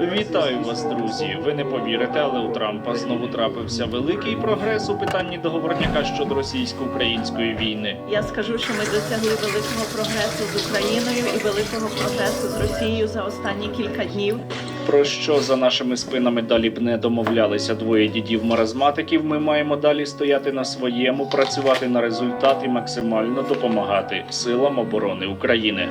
Вітаю вас, друзі! Ви не повірите, але у Трампа знову трапився великий прогрес у питанні договорняка щодо російсько-української війни. Я скажу, що ми досягли великого прогресу з Україною і великого прогресу з Росією за останні кілька днів. Про що за нашими спинами далі б не домовлялися двоє дідів маразматиків. Ми маємо далі стояти на своєму, працювати на результат і максимально допомагати силам оборони України.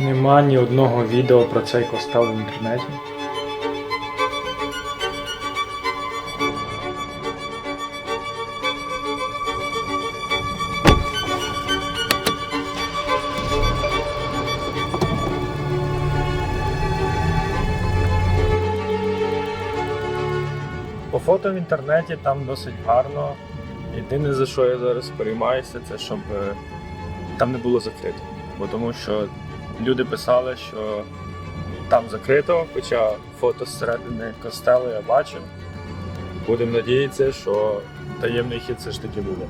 Нема ні одного відео про цей костел в інтернеті. По фото в інтернеті там досить гарно. Єдине за що я зараз переймаюся, це щоб е, там не було закрито. Бо тому що люди писали, що там закрито, хоча фото зсередини костелу я бачив. Будемо надіятися, що таємний хід все ж таки буде.